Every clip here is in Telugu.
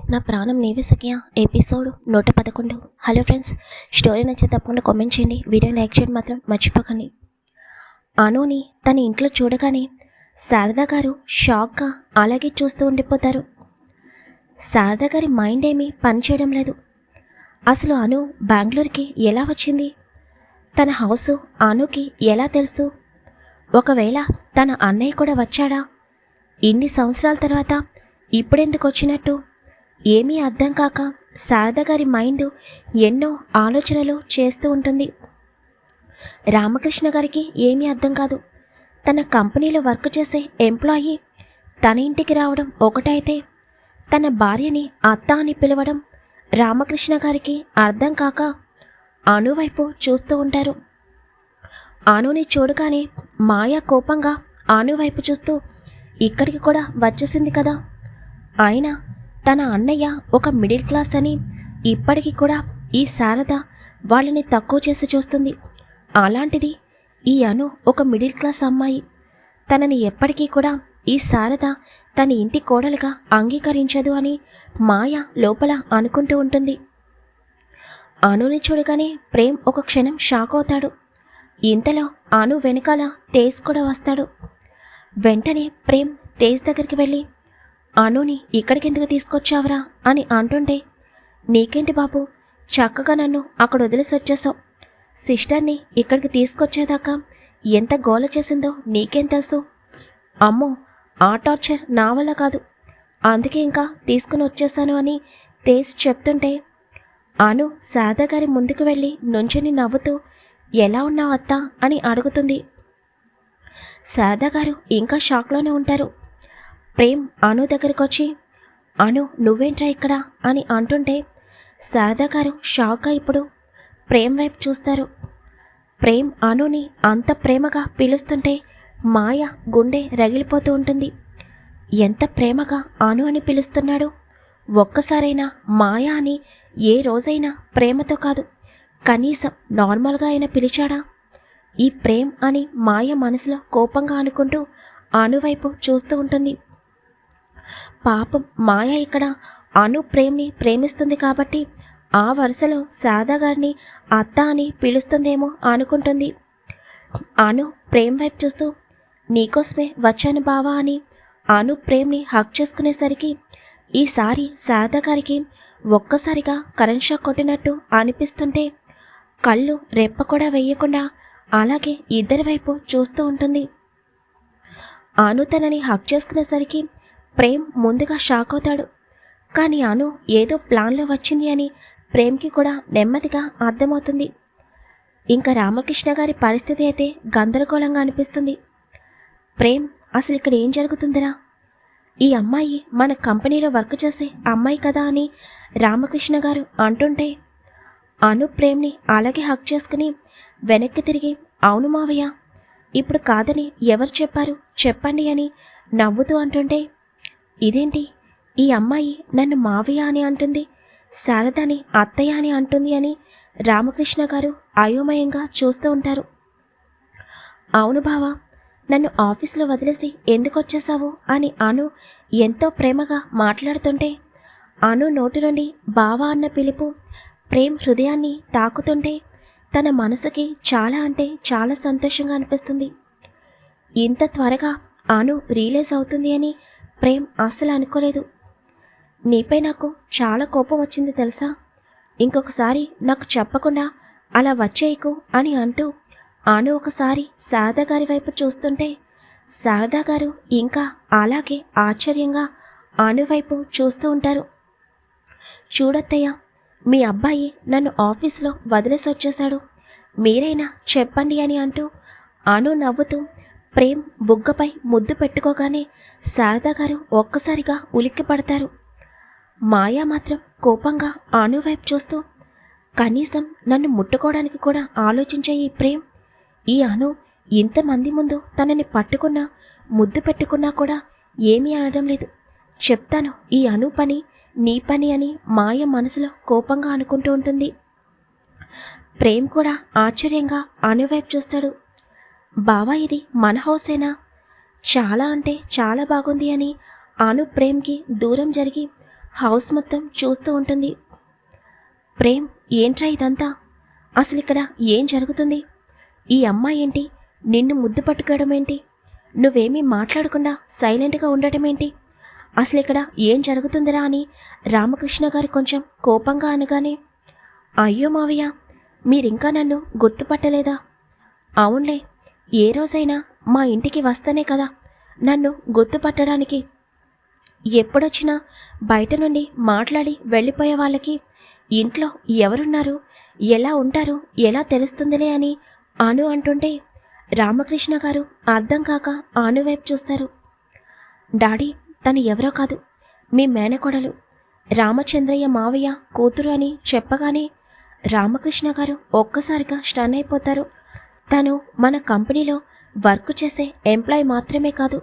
నా ప్రాణం నీవే సఖ్య. ఎపిసోడ్ నూట పదకొండు. హలో ఫ్రెండ్స్ స్టోరీ నచ్చితే తప్పకుండా కామెంట్ చేయండి. వీడియో లైక్ చేయడం మాత్రం మర్చిపోకండి. అనుని తన ఇంట్లో చూడగానే శారదా గారు షాక్గా అలాగే చూస్తూ ఉండిపోతారు. శారదా గారి మైండ్ ఏమీ పనిచేయడం లేదు. అసలు అను బెంగళూరుకి ఎలా వచ్చింది? తన హౌస్ అనుకి ఎలా తెలుసు? ఒకవేళ తన అన్నయ్య కూడా వచ్చాడా? ఇన్ని సంవత్సరాల తర్వాత ఇప్పుడెందుకు వచ్చినట్టు? ఏమీ అర్థం కాక శారద గారి మైండ్ ఎన్నో ఆలోచనలు చేస్తూ ఉంటుంది. రామకృష్ణ గారికి ఏమీ అర్థం కాదు. తన కంపెనీలో వర్క్ చేసే ఎంప్లాయీ తన ఇంటికి రావడం ఒకటైతే తన భార్యని అత్త అని పిలవడం రామకృష్ణ గారికి అర్థం కాక అనువైపు చూస్తూ ఉంటారు. అనుని చూడగానే మాయా కోపంగా అనువైపు చూస్తూ ఇక్కడికి కూడా వచ్చేసింది కదా. అయినా తన అన్నయ్య ఒక మిడిల్ క్లాస్ అని ఇప్పటికీ కూడా ఈ శారద వాళ్ళని తక్కువ చేసి చూస్తుంది. అలాంటిది ఈ అను ఒక మిడిల్ క్లాస్ అమ్మాయి. తనని ఎప్పటికీ కూడా ఈ శారద తన ఇంటి కోడలుగా అంగీకరించదు అని మాయ లోపల అనుకుంటూ ఉంటుంది. అనుని చూడగానే ప్రేమ్ ఒక క్షణం షాక్ అవుతాడు. ఇంతలో అను వెనకాల తేజ్ కూడా వస్తాడు. వెంటనే ప్రేమ్ తేజ్ దగ్గరికి వెళ్ళి అనుని ఇక్కడికెందుకు తీసుకొచ్చావరా అని అంటుంటే నీకేంటి బాబు చక్కగా నన్ను అక్కడ వదిలేసి వచ్చేసావు. సిస్టర్ని ఇక్కడికి తీసుకొచ్చేదాకా ఎంత గోల చేసిందో నీకేం తెలుసు? అమ్మో ఆ టార్చర్ నా వల్ల కాదు. అందుకే ఇంకా తీసుకుని వచ్చేసాను అని తేజ్ చెప్తుంటే అను శారదా గారి ముందుకు వెళ్ళి నుంచుని నవ్వుతూ ఎలా ఉన్నావు అత్తా? అని అడుగుతుంది. శారదా ఇంకా షాక్లోనే ఉంటారు. ప్రేమ్ అను దగ్గరకు వచ్చి అను నువ్వేంట్రా ఇక్కడ? అని అంటుంటే శారదా గారు షాక్గా ఇప్పుడు? ప్రేమ్ వైపు చూస్తారు. ప్రేమ్ అనుని అంత ప్రేమగా పిలుస్తుంటే మాయ గుండె రగిలిపోతూ ఉంటుంది. ఎంత ప్రేమగా అను అని పిలుస్తున్నాడు? ఒక్కసారైనా మాయ అని ఏ రోజైనా ప్రేమతో కాదు కనీసం నార్మల్గా ఆయన పిలిచాడా? ఈ ప్రేమ్ అని మాయ మనసులో కోపంగా అనుకుంటూ అనువైపు చూస్తూ ఉంటుంది. పాపం మాయ ఇక్కడ అను ప్రేమ్ని ప్రేమిస్తుంది కాబట్టి ఆ వరుసలో శారదాగారిని అత్త అని పిలుస్తుందేమో అనుకుంటుంది. అను ప్రేమ్ వైపు చూస్తూ నీకోసమే వచ్చాను బావా అని అను ప్రేమ్ని హక్ చేసుకునేసరికి ఈసారి శారదా గారికి ఒక్కసారిగా కరెంట్ షాక్ కొట్టినట్టు అనిపిస్తుంటే కళ్ళు రెప్ప కూడా వేయకుండా అలాగే ఇద్దరి వైపు చూస్తూ ఉంటుంది. అను తనని హక్ చేసుకునేసరికి ప్రేమ్ ముందుగా షాక్ అవుతాడు. కానీ అను ఏదో ప్లాన్లో వచ్చింది అని ప్రేమ్కి కూడా నెమ్మదిగా అర్థమవుతుంది. ఇంకా రామకృష్ణ గారి పరిస్థితి అయితే గందరగోళంగా అనిపిస్తుంది. ప్రేమ్ అసలు ఇక్కడ ఏం జరుగుతుందిరా? ఈ అమ్మాయి మన కంపెనీలో వర్క్ చేసే అమ్మాయి కదా అని రామకృష్ణ గారు అంటుంటే అను ప్రేమ్ని అలాగే హక్ చేసుకుని వెనక్కి తిరిగి అవును మావయ్య ఇప్పుడు కాదని ఎవరు చెప్పారు? చెప్పండి అని నవ్వుతూ అంటుంటే ఇదేంటి? ఈ అమ్మాయి నన్ను మావయ్య అని అంటుంది శారదని అత్తయ్య అని అంటుంది అని రామకృష్ణ గారు అయోమయంగా చూస్తూ ఉంటారు. అవును బావా నన్ను ఆఫీస్లో వదిలేసి ఎందుకు వచ్చేసావు అని అను ఎంతో ప్రేమగా మాట్లాడుతుంటే అను నోటి నుండి బావా అన్న పిలుపు ప్రేమ్ హృదయాన్ని తాకుతుంటే తన మనసుకి చాలా అంటే చాలా సంతోషంగా అనిపిస్తుంది. ఇంత త్వరగా అను రియలైజ్ అవుతుంది అని ప్రేమ్ అస్సలు అనుకోలేదు. నీపై నాకు చాలా కోపం వచ్చింది తెలుసా? ఇంకొకసారి నాకు చెప్పకుండా అలా వచ్చేయకు అని అంటూ ఆను ఒకసారి శారదా గారి వైపు చూస్తుంటే శారదా గారు ఇంకా అలాగే ఆశ్చర్యంగా ఆను వైపు చూస్తూ ఉంటారు. చూడత్తయ్య మీ అబ్బాయి నన్ను ఆఫీస్లో వదిలేసి వచ్చేశాడు. మీరైనా చెప్పండి అని అంటూ అను నవ్వుతూ ప్రేమ్ బుగ్గపై ముద్దు పెట్టుకోగానే శారదా గారు ఒక్కసారిగా ఉలిక్కి పడతారు మాయా మాత్రం కోపంగా అను వైపు చూస్తూ కనీసం నన్ను ముట్టుకోవడానికి కూడా ఆలోచించే ఈ ప్రేమ్ ఈ అను ఇంతమంది ముందు తనని పట్టుకున్నా ముద్దు పెట్టుకున్నా కూడా ఏమీ అనడం లేదు. చెప్తాను ఈ అను పని నీ పని అని మాయ మనసులో కోపంగా అనుకుంటూ ఉంటుంది. ప్రేమ్ కూడా ఆశ్చర్యంగా అనువైపు చూస్తాడు. బావా ఇది మన హౌసేనా? చాలా అంటే చాలా బాగుంది అని అను ప్రేమ్కి దూరం జరిగి హౌస్ మొత్తం చూస్తూ ఉంటుంది. ప్రేమ్ ఏంట్రా ఇదంతా? అసలు ఇక్కడ ఏం జరుగుతుంది? ఈ అమ్మాయి ఏంటి? నిన్ను ముద్దు పట్టుకోవడం ఏంటి? నువ్వేమీ మాట్లాడకుండా సైలెంట్గా ఉండటం ఏంటి? అసలు ఇక్కడ ఏం జరుగుతుందిరా అని రామకృష్ణ గారు కొంచెం కోపంగా అనగానే అయ్యో మావయ్య మీరింకా నన్ను గుర్తుపట్టలేదా? అవునులే ఏ రోజైనా మా ఇంటికి వస్తేనే కదా నన్ను గుర్తుపట్టడానికి. ఎప్పుడొచ్చినా బయట నుండి మాట్లాడి వెళ్ళిపోయే వాళ్ళకి ఇంట్లో ఎవరున్నారు ఎలా ఉంటారు ఎలా తెలుస్తుందిలే అని అను అంటుంటే రామకృష్ణ గారు అర్థం కాక ఆను వైపు చూస్తారు. డాడీ తను ఎవరో కాదు మీ మేనకోడలు రామచంద్రయ్య మావయ్య కూతురు అని చెప్పగానే రామకృష్ణ గారు ఒక్కసారిగా స్టన్ అయిపోతారు. తను మన కంపెనీలో వర్క్ చేసే ఎంప్లాయ్ మాత్రమే కాదు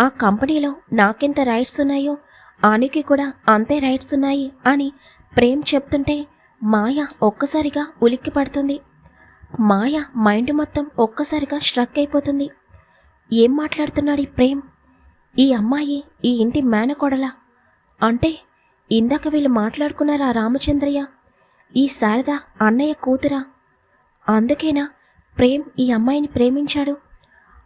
ఆ కంపెనీలో నాకెంత రైట్స్ ఉన్నాయో ఆనికి కూడా అంతే రైట్స్ ఉన్నాయి అని ప్రేమ్ చెప్తుంటే మాయ ఒక్కసారిగా ఉలిక్కి పడుతుంది. మాయ మైండ్ మొత్తం ఒక్కసారిగా స్ట్రక్ అయిపోతుంది. ఏం మాట్లాడుతున్నాడు ఈ ప్రేమ్? ఈ అమ్మాయి ఈ ఇంటి మేనకోడల? అంటే ఇందాక వీళ్ళు మాట్లాడుకున్నారా రామచంద్రయ్య? ఈ శారద అన్నయ్య కూతురా? అందుకేనా ప్రేమ్ ఈ అమ్మాయిని ప్రేమించాడు?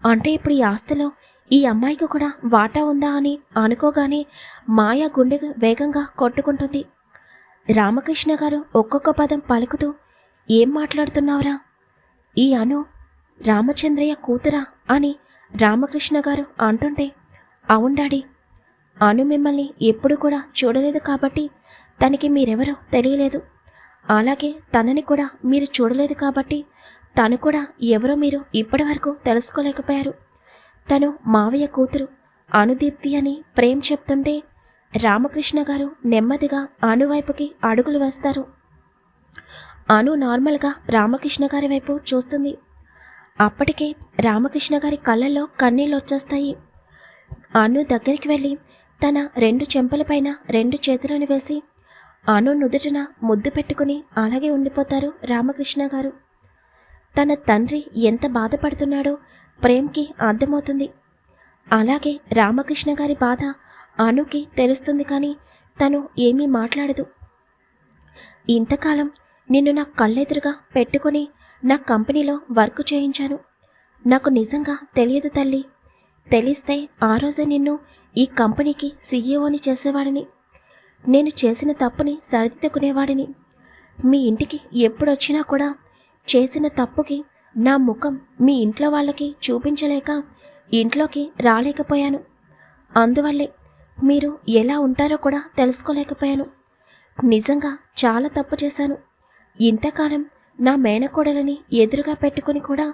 అంటే ఇప్పుడు ఈ ఆస్తిలో ఈ అమ్మాయికి కూడా వాటా ఉందా అని అనుకోగానే మాయ గుండె వేగంగా కొట్టుకుంటుంది. రామకృష్ణ గారు ఒక్కొక్క పదం పలుకుతూ ఏం మాట్లాడుతున్నావురా? ఈ అను రామచంద్రయ్య కూతురా? అని రామకృష్ణ గారు అంటుంటే అవుండాడి అను మిమ్మల్ని ఎప్పుడు కూడా చూడలేదు కాబట్టి తనకి మీరెవరో తెలియలేదు. అలాగే తనని కూడా మీరు చూడలేదు కాబట్టి తను కూడా ఎవరో మీరు ఇప్పటి వరకు తెలుసుకోలేకపోయారు. తను మావయ్య కూతురు అనుదీప్తి అని ప్రేమ్ చెప్తుంటే రామకృష్ణ గారు నెమ్మదిగా అనువైపుకి అడుగులు వేస్తారు. అను నార్మల్గా రామకృష్ణ గారి వైపు చూస్తుంది. అప్పటికే రామకృష్ణ గారి కళ్ళల్లో కన్నీళ్ళు వచ్చేస్తాయి. అను దగ్గరికి వెళ్ళి తన రెండు చెంపలపైన రెండు చేతులను వేసి అను నుదుటిన ముద్దు పెట్టుకుని అలాగే ఉండిపోతారు రామకృష్ణ గారు. తన తండ్రి ఎంత బాధపడుతున్నాడో ప్రేమ్కి అర్థమవుతుంది. అలాగే రామకృష్ణ గారి బాధ అనుకి తెలుస్తుంది కానీ తను ఏమీ మాట్లాడదు. ఇంతకాలం నిన్ను నా కళ్ళెదురుగా పెట్టుకొని నా కంపెనీలో వర్క్ చేయించాను. నాకు నిజంగా తెలియదు తల్లి. తెలిస్తే ఆ రోజే నిన్ను ఈ కంపెనీకి సీఈఓని చేసేవాడిని. నేను చేసిన తప్పుని సరిదిద్దుకునేవాడిని. మీ ఇంటికి ఎప్పుడొచ్చినా కూడా చేసిన తప్పుకి నా ముఖం మీ ఇంట్లో వాళ్ళకి చూపించలేక ఇంట్లోకి రాలేకపోయాను. అందువల్లే మీరు ఎలా ఉంటారో కూడా తెలుసుకోలేకపోయాను. నిజంగా చాలా తప్పు చేశాను. ఇంతకాలం నా మేనకోడలని ఎదురుగా పెట్టుకుని కూడా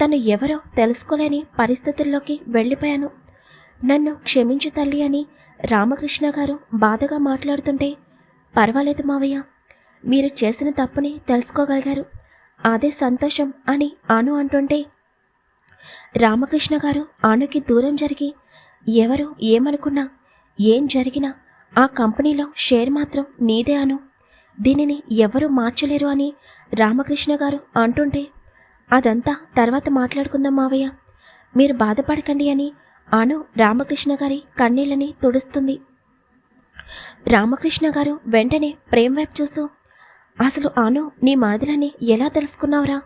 తను ఎవరో తెలుసుకోలేని పరిస్థితుల్లోకి వెళ్ళిపోయాను. నన్ను క్షమించు తల్లి అని రామకృష్ణ గారు బాధగా మాట్లాడుతుంటే పర్వాలేదు మావయ్య మీరు చేసిన తప్పుని తెలుసుకోగలిగారు. అదే సంతోషం అని అను అంటుంటే రామకృష్ణ గారు అనుకి దూరం జరిగి ఎవరు ఏమనుకున్నా ఏం జరిగినా ఆ కంపెనీలో షేర్ మాత్రం నీదే అను దీనిని ఎవరు మార్చలేరు అని రామకృష్ణ గారు అంటుంటే అదంతా తర్వాత మాట్లాడుకుందాం మావయ్య. మీరు బాధపడకండి అని అను రామకృష్ణ గారి కన్నీళ్ళని తుడుస్తుంది. రామకృష్ణ గారు వెంటనే ప్రేమ్ వైపు చూస్తూ అసలు అను నీ మనదిలని ఎలా తెలుసుకున్నావురా?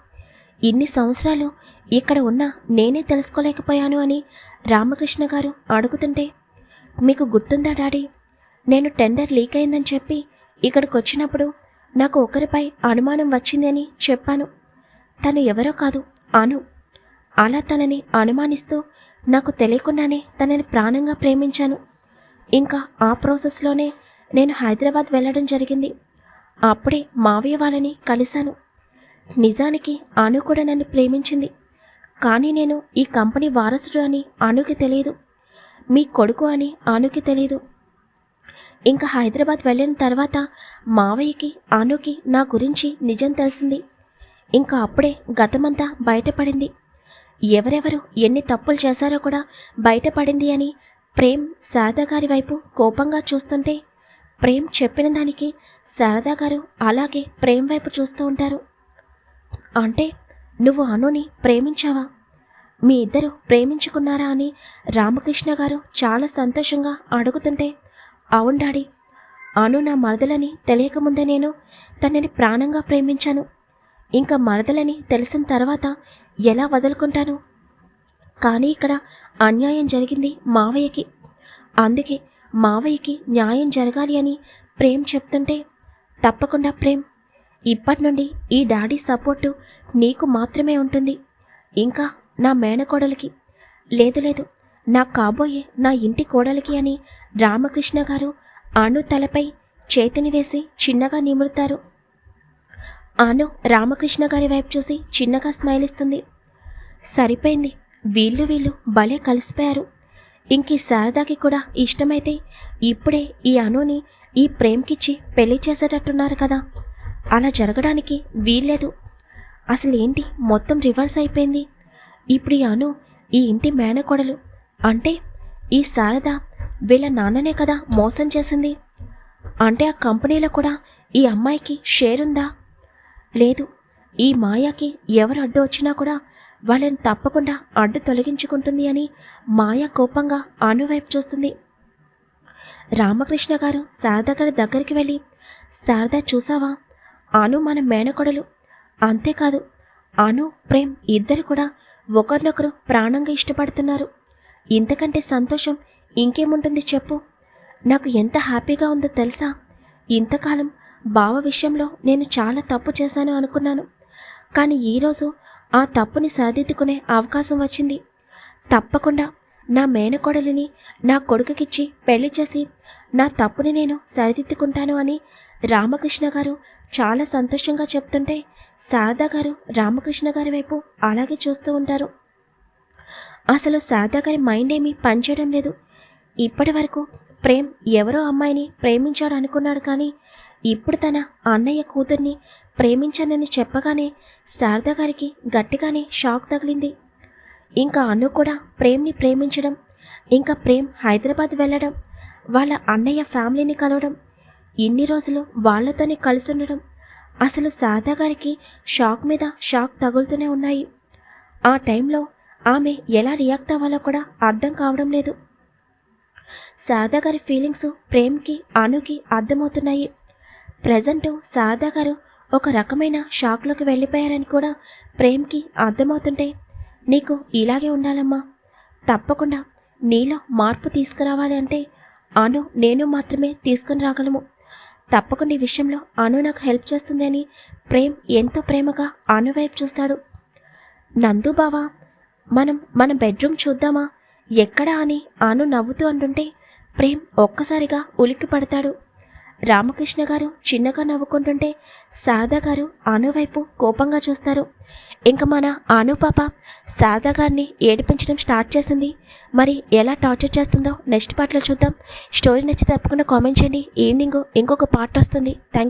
ఇన్ని సంవత్సరాలు ఇక్కడ ఉన్న నేనే తెలుసుకోలేకపోయాను అని రామకృష్ణ గారు అడుగుతుంటే మీకు గుర్తుందా డాడీ? నేను టెండర్ లీక్ అయిందని చెప్పి ఇక్కడికి వచ్చినప్పుడు నాకు ఒకరిపై అనుమానం వచ్చింది అని చెప్పాను. తను ఎవరో కాదు అను అలా తనని అనుమానిస్తూ నాకు తెలియకుండానే తనని ప్రాణంగా ప్రేమించాను. ఇంకా ఆ ప్రాసెస్లోనే నేను హైదరాబాద్ వెళ్ళడం జరిగింది. అప్పుడే మావయ్య వాళ్ళని కలిశాను. నిజానికి అను కూడా నన్ను ప్రేమించింది. కానీ నేను ఈ కంపెనీ వారసుడు అని అనుకి తెలియదు. మీ కొడుకు అని అనుకి తెలియదు. ఇంకా హైదరాబాద్ వెళ్ళిన తర్వాత మావయ్యకి అనుకి నా గురించి నిజం తెలిసింది. ఇంకా అప్పుడే గతమంతా బయటపడింది. ఎవరెవరు ఎన్ని తప్పులు చేశారో కూడా బయటపడింది అని ప్రేమ్ శారదా గారి వైపు కోపంగా చూస్తుంటే ప్రేమ్ చెప్పిన దానికి శారదా గారు అలాగే ప్రేమ్ వైపు చూస్తూ ఉంటారు. అంటే నువ్వు అనుని ప్రేమించావా? మీ ఇద్దరు ప్రేమించుకున్నారా అని రామకృష్ణ గారు చాలా సంతోషంగా అడుగుతుంటే అవును డాడీ అను నా మరదలని తెలియకముందే నేను తనని ప్రాణంగా ప్రేమించాను. ఇంకా మరదలని తెలిసిన తర్వాత ఎలా వదులుకుంటాను? కానీ ఇక్కడ అన్యాయం జరిగింది మావయ్యకి. అందుకే మావయ్యకి న్యాయం జరగాలి అని ప్రేమ్ చెప్తుంటే తప్పకుండా ప్రేమ్ ఇప్పటి నుండి ఈ డాడీ సపోర్టు నీకు మాత్రమే ఉంటుంది. ఇంకా నా మేనకోడలికి. లేదు లేదు నా కాబోయే నా ఇంటి కోడలికి అని రామకృష్ణ గారు అను తలపై చేతిని వేసి చిన్నగా నిమురుతారు. అను రామకృష్ణ గారి వైపు చూసి చిన్నగా స్మైల్ ఇస్తుంది సరిపోయింది వీళ్ళు వీళ్ళు భలే కలిసిపోయారు. ఇంక ఈ శారదాకి కూడా ఇష్టమైతే ఇప్పుడే ఈ అనుని ఈ ప్రేమ్కిచ్చి పెళ్ళి చేసేటట్టున్నారు కదా. అలా జరగడానికి వీల్లేదు. అసలు ఏంటి మొత్తం రివర్స్ అయిపోయింది. ఇప్పుడు ఈ అను ఈ ఇంటి మేనకోడలు. అంటే ఈ శారద వీళ్ళ నాన్ననే కదా మోసం చేసింది. అంటే ఆ కంపెనీలో కూడా ఈ అమ్మాయికి షేర్ ఉందా లేదు. ఈ మాయాకి ఎవరు అడ్డు వచ్చినా కూడా వాళ్ళని తప్పకుండా అడ్డు తొలగించుకుంటుంది అని మాయ కోపంగా అనువైపు చూస్తుంది. రామకృష్ణ గారు శారద గారి దగ్గరికి వెళ్ళి శారద చూసావా? అను మన మేనకొడలు. అంతేకాదు అను ప్రేమ్ ఇద్దరు కూడా ఒకరినొకరు ప్రాణంగా ఇష్టపడుతున్నారు. ఇంతకంటే సంతోషం ఇంకేముంటుంది చెప్పు. నాకు ఎంత హ్యాపీగా ఉందో తెలుసా? ఇంతకాలం బావ విషయంలో నేను చాలా తప్పు చేశాను అనుకున్నాను. కానీ ఈరోజు ఆ తప్పుని సరిదిద్దుకునే అవకాశం వచ్చింది. తప్పకుండా నా మేనకోడలిని నా కొడుకుకిచ్చి పెళ్ళి చేసి నా తప్పుని నేను సరిదిద్దుకుంటాను అని రామకృష్ణ గారు చాలా సంతోషంగా చెప్తుంటే శారదా గారు రామకృష్ణ గారి వైపు అలాగే చూస్తూ ఉంటారు. అసలు శారదా గారి మైండ్ ఏమీ పనిచేయడం లేదు. ఇప్పటి వరకు ప్రేమ్ ఎవరో అమ్మాయిని ప్రేమించాడు అనుకున్నాడు కానీ ఇప్పుడు తన అన్నయ్య కూతుర్ని ప్రేమించానని చెప్పగానే శారదా గారికి గట్టిగానే షాక్ తగిలింది. ఇంకా అను కూడా ప్రేమ్ని ప్రేమించడం ఇంకా ప్రేమ్ హైదరాబాద్ వెళ్ళడం వాళ్ళ అన్నయ్య ఫ్యామిలీని కలవడం ఇన్ని రోజులు వాళ్ళతోనే కలిసి ఉండడం అసలు శారదా గారికి షాక్ మీద షాక్ తగులుతూనే ఉన్నాయి. ఆ టైంలో ఆమె ఎలా రియాక్ట్ అవ్వాలో కూడా అర్థం కావడం లేదు. శారదా గారి ఫీలింగ్స్ ప్రేమ్కి అనుకి అర్థమవుతున్నాయి. ప్రజెంట్ శారదా గారు ఒక రకమైన షాక్లోకి వెళ్ళిపోయారని కూడా ప్రేమ్కి అర్థమవుతుంటే నీకు ఇలాగే ఉండాలమ్మా. తప్పకుండా నీలో మార్పు తీసుకురావాలి అంటే అను నేను మాత్రమే తీసుకుని రాగలము. తప్పకుండా ఈ విషయంలో అను నాకు హెల్ప్ చేస్తుంది అని ప్రేమ్ ఎంతో ప్రేమగా అను వైపు చూస్తాడు. నందు బావా మనం మన బెడ్రూమ్ చూద్దామా? ఎక్కడా అని అను నవ్వుతూ అంటుంటే ప్రేమ్ ఒక్కసారిగా ఉలిక్కి పడతాడు రామకృష్ణ గారు చిన్నగా నవ్వుకుంటుంటే శారదా గారు అను వైపు కోపంగా చూస్తారు. ఇంకా మన అను పాప శారదా గారిని ఏడిపించడం స్టార్ట్ చేసింది. మరి ఎలా టార్చర్ చేస్తుందో నెక్స్ట్ పార్ట్లో చూద్దాం. స్టోరీ నచ్చి తప్పకుండా కామెంట్ చేయండి. ఈవినింగ్ ఇంకొక పార్ట్ వస్తుంది. Thank you